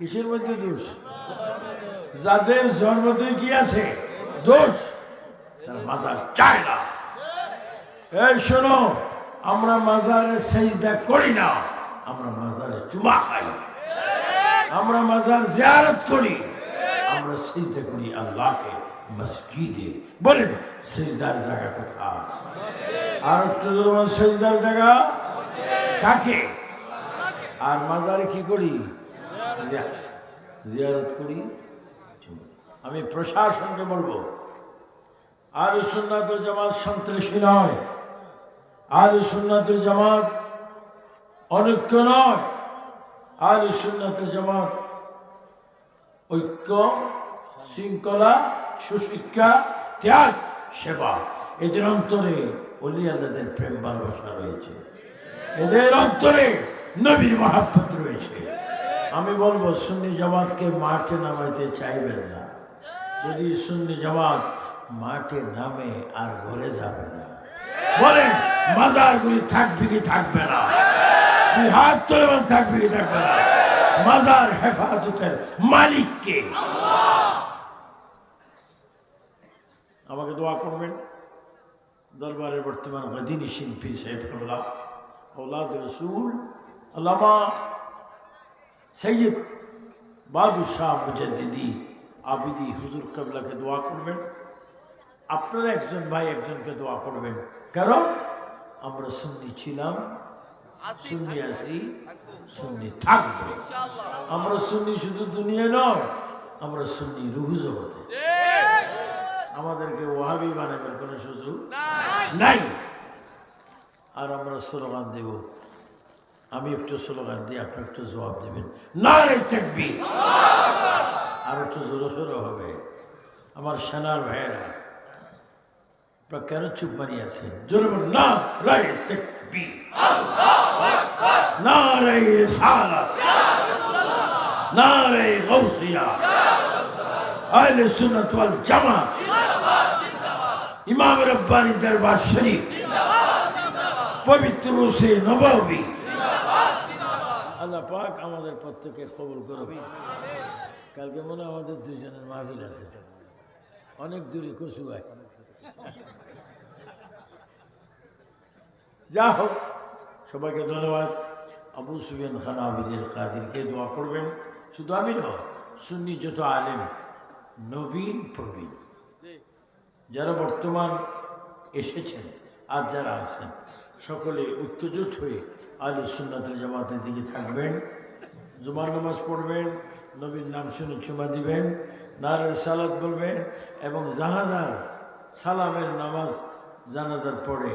কিসের মধ্যে দোষ? যাদের জন্মতে কি আছে? দোষ? তারা মাজার চায় না। এই শোনো, আমরা মাজারে সেজদা করি না, আমরা মাজারে চুমা খাই। আমরা মাজার জিয়ারত করি। আমরা সেজদা করি আল্লাহকে মসজিদে। বলেন, সেজদার জায়গা কোথায়? আর একটু সেজদার জায়গা কাকে? আর মাজারে কি করি? জিয়ারত করি। আমি প্রশাসনকে বলব আর সুন্নাতুল জামাত সন্ত্রাসী নয়। আর সুন্নাতুল জামাত অনৈক্য নয়। আর সুন্নাতুল জামাত ঐক্য, শৃঙ্খলা, সুশিক্ষা, ত্যাগ, সেবা। এদের অন্তরে অলি আল্লাদের প্রেম, ভালোবাসা রয়েছে। এদের অন্তরে নবীর মহাব্বত রয়েছে। আমি বলব, সুন্নি জামাতকে মাঠে নামাইতে চাইবেন না। যদি সুন্নি জামাত মাঠে নামে আর ঘরে যাবে না। বলেন, মাজারগুলি থাকবে কি থাকবে না। দুই হাত তোলে থাকবে কি থাকবে না। মাজার হেফাজতের মালিককে। আমাকে দোয়া করবেন। দরবারের বর্তমান গদিনী শিল্পী সাহেব কমলা ওলাদ রসুল আল্লামা সৈয়দ বাহাদুর শাহ মুজাদ্দিদি আবিদি হুজুর কাবলাকে দোয়া করবেন। আপনারা একজন ভাই একজনকে দোয়া করবেন। কারণ আমরা সুন্নি ছিলাম সুন্নি আছি সুন্নি থাকব। আমরা সুন্নি শুধু দুনিয়া নয় আমরা সুন্নি রুহু জগতে। আমাদেরকে ওয়াহাবি বানাবার কোনো সুযোগ নাই। আর আমরা স্লোগান দেব আমি একটু স্লোগান দিই, আপনি একটু জবাব দেবেন। না রে থাকবি আর একটু জোরো সোরো হবে। আমার সেনার ভাইয়েরা, আপনারা কেন চুপ মারিয়ে আছেন? জোরে বলুন না রে থাকবি না রে সালা না রে গৌসিয়া আহলে সুন্নাত ওয়াল জামাত। ইমাম রব্বানি দরবার শরীফ। পবিত্র সে নবাবী। আল্লাহ পাক আমাদের প্রত্যেকে কবুল করবে কালকে মনে আমাদের দুইজনের মাহফিল আছে। অনেক দূরে কচুয়ায়। যা হোক সবাইকে ধন্যবাদ। আবু সুবিয়ান খান আবিদের কাদিরকে দোয়া করবেন। শুধু আমি নয় সুন্নি যত আলেম নবীন প্রবীণ যারা বর্তমান এসেছেন আর যারা আছেন, সকলে ঐক্যজোট হয়ে আলী সুন্নাতুল জামাতের দিকে থাকবেন। জুমার নামাজ পড়বেন, নবীর নাম শুনে চুমা দিবেন নারের সালাদ বলবেন এবং জানাজার, সালামের নামাজ জানাজার পরে